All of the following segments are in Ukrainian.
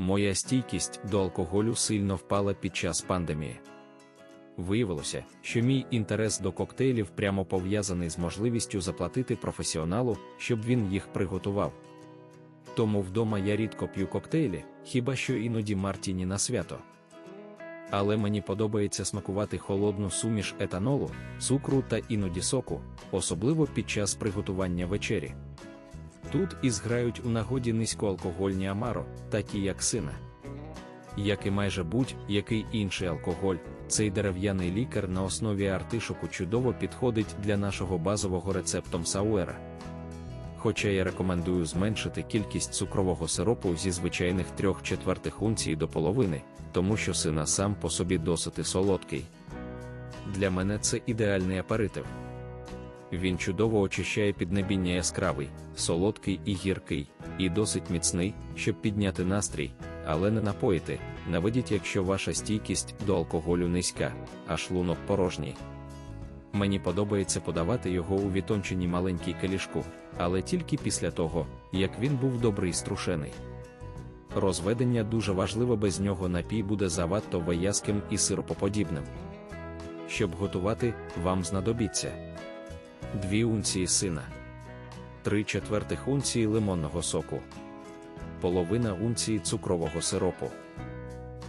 Моя стійкість до алкоголю сильно впала під час пандемії. Виявилося, що мій інтерес до коктейлів прямо пов'язаний з можливістю заплатити професіоналу, щоб він їх приготував. Тому вдома я рідко п'ю коктейлі, хіба що іноді мартіні на свято. Але мені подобається смакувати холодну суміш етанолу, цукру та іноді соку, особливо під час приготування вечері. Тут і зграють у нагоді низькоалкогольні амаро, такі як сина. Як і майже будь-який інший алкоголь, цей дерев'яний лікар на основі артишоку чудово підходить для нашого базового рецептом сауера. Хоча я рекомендую зменшити кількість цукрового сиропу зі звичайних 3 четвертих унцій до половини, тому що сина сам по собі досить солодкий. Для мене це ідеальний аперитив. Він чудово очищає піднебіння яскравий, солодкий і гіркий, і досить міцний, щоб підняти настрій, але не напоїти, наведіть, якщо ваша стійкість до алкоголю низька, а шлунок порожній. Мені подобається подавати його у відтонченій маленькій калішку, але тільки після того, як він був добрий струшений. Розведення дуже важливо, без нього напій буде завадто вияским і сиропоподібним. Щоб готувати, вам знадобиться 2 унції сина, 3 четвертих унції лимонного соку, половина унції цукрового сиропу.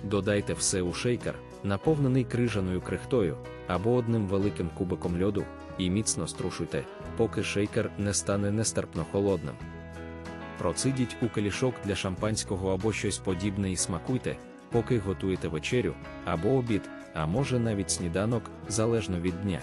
Додайте все у шейкер, наповнений крижаною крихтою, або одним великим кубиком льоду, і міцно струшуйте, поки шейкер не стане нестерпно холодним. Процидіть у калішок для шампанського або щось подібне і смакуйте, поки готуєте вечерю, або обід, а може навіть сніданок, залежно від дня.